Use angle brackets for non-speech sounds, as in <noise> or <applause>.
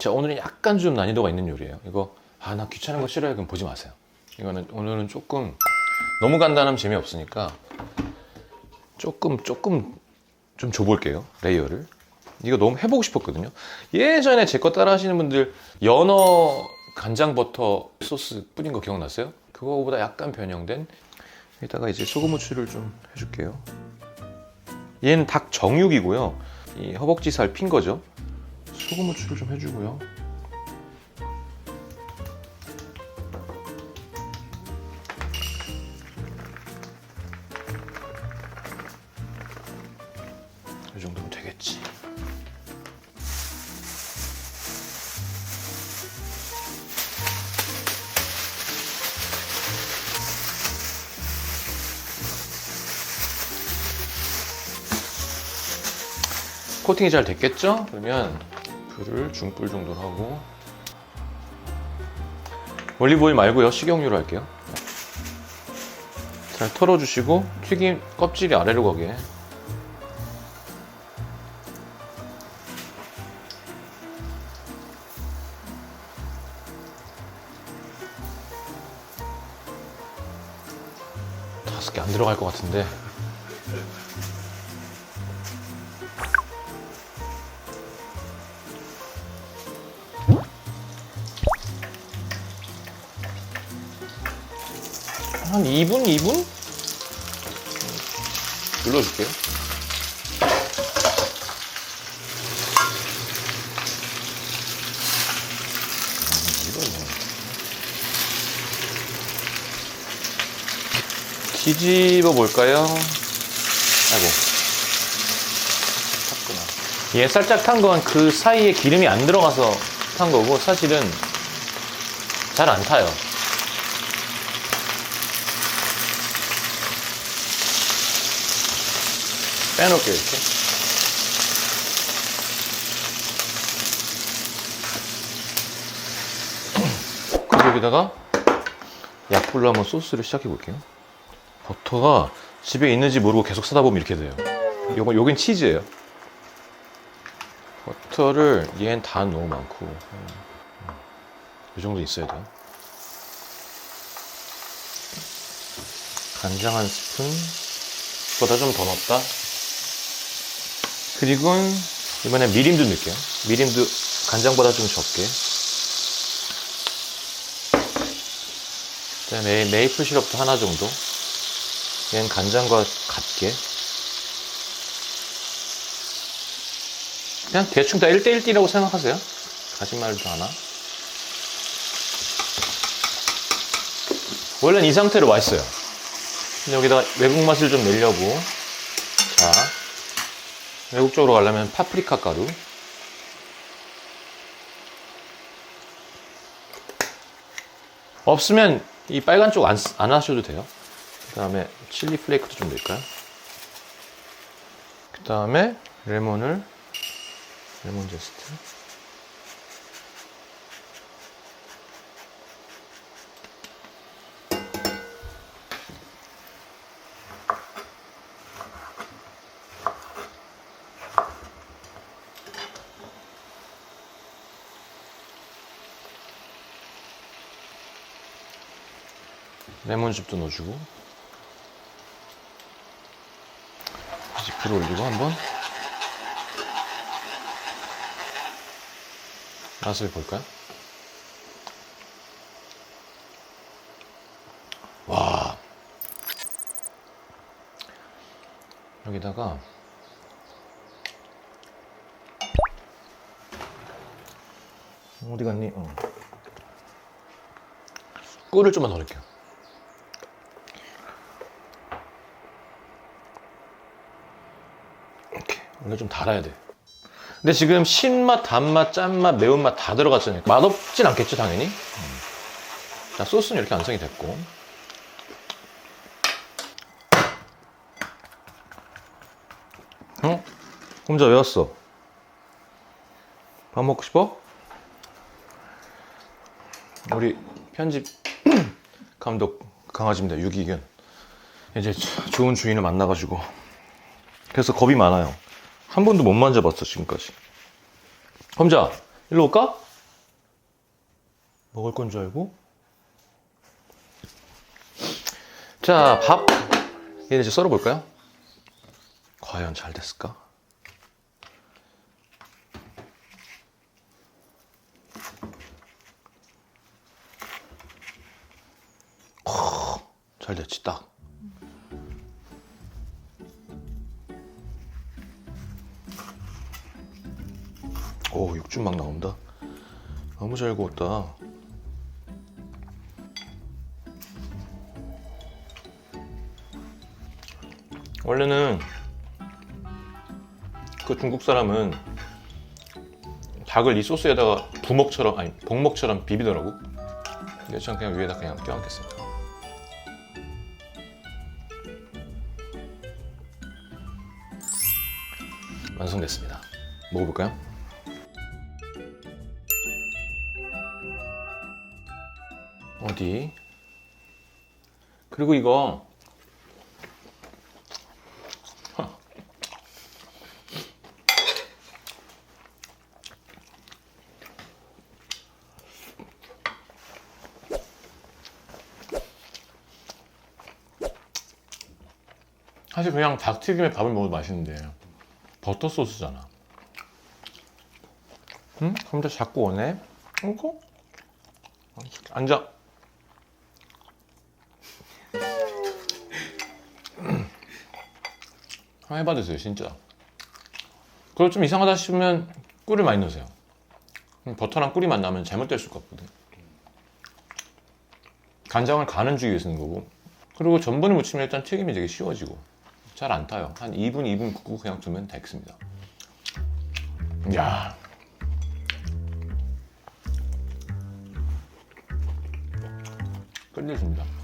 자 오늘은 약간 좀 난이도가 있는 요리예요. 이거 아 나 귀찮은 거 싫어요. 그럼 보지 마세요. 이거는 오늘은 조금 너무 간단하면 재미없으니까 조금 조금 좀 줘볼게요. 레이어를. 이거 너무 해보고 싶었거든요. 예전에 제 거 따라 하시는 분들 연어 간장 버터 소스 뿌린 거 기억나세요? 그거보다 약간 변형된 여기다가 이제 소금 후추를 좀 해줄게요. 얘는 닭 정육이고요. 이 허벅지 살 핀 거죠. 소금 후추를 좀 해주고요. 이 정도면 되겠지. 코팅이 잘 됐겠죠? 그러면 불을 중불 정도로 하고. 올리브오일 말고요. 식용유로 할게요. 잘 털어주시고 튀김 껍질이 아래로 가게. 다섯 개 안 들어갈 것 같은데 한 2분, 2분? 눌러줄게요. 뒤집어 볼까요? 아이고. 탔구나. 얘 살짝 탄 건 그 사이에 기름이 안 들어가서 탄 거고, 사실은 잘 안 타요. 빼놓을게요, 이렇게. 그리고 여기다가 약불로 한번 소스를 시작해 볼게요. 버터가 집에 있는지 모르고 계속 사다 보면 이렇게 돼요. 요건, 요긴 치즈예요. 버터를 얘는 다 너무 많고 음, 이 정도 있어야 돼요. 간장 한 스푼 보다 좀 더 넣었다. 그리고 이번에 미림도 넣을게요. 미림도 간장보다 좀 적게. 그다음에 메이플 시럽도 하나 정도. 얘는 간장과 같게. 그냥 대충 다 1대1띠라고 생각하세요. 거짓말도 하나. 원래는 이 상태로 맛있어요. 근데 여기다가 외국 맛을 좀 내려고. 자. 외국적으로 가려면 파프리카 가루. 없으면 이 빨간 쪽 안, 안 하셔도 돼요. 그 다음에 칠리 플레이크도 좀 넣을까요? 그 다음에 레몬을, 레몬 제스트. 레몬즙도 넣어주고 이제 불 올리고 한번 맛을 볼까요? 와 여기다가 어디 갔니? 어. 꿀을 좀만 넣을게요. 이렇게 원래 좀 달아야 돼. 근데 지금 신맛, 단맛, 짠맛, 매운맛 다 들어갔으니까 맛없진 않겠죠 당연히. 음. 자 소스는 이렇게 완성이 됐고. 어? 혼자 왜 왔어? 밥 먹고 싶어? 우리 편집 <clears throat> 감독 강아지입니다 유기견. 이제 좋은 주인을 만나가지고 그래서 겁이 많아요. 한 번도 못 만져봤어, 지금까지. 험자, 일로 올까? 먹을 건 줄 알고. 자, 밥. 얘는 이제 썰어 볼까요? 과연 잘 됐을까? 어, 잘 됐지 딱. 육즙 막 나온다. 너무 잘 구웠다. 원래는 그 중국 사람은 닭을 이 소스에다가 부먹처럼 아니 복먹처럼 비비더라고. 근데 전 그냥 위에다 그냥 껴안겠습니다. 완성됐습니다. 먹어볼까요? 어디? 그리고 이거 사실 그냥 닭튀김에 밥을 먹어도 맛있는데 버터 소스잖아. 응? 근데 자꾸 오네? 이거? 앉아. 한번 해봐 드세요, 진짜. 그걸 좀 이상하다 싶으면 꿀을 많이 넣으세요. 음, 버터랑 꿀이 만나면 잘못될 수가 없거든. 간장을 가는 주기 위해 쓰는 거고. 그리고 전분을 묻히면 일단 튀김이 되게 쉬워지고. 잘 안 타요. 한 2분, 2분 굽고 그냥 두면 다 익습니다. 야 끝내줍니다.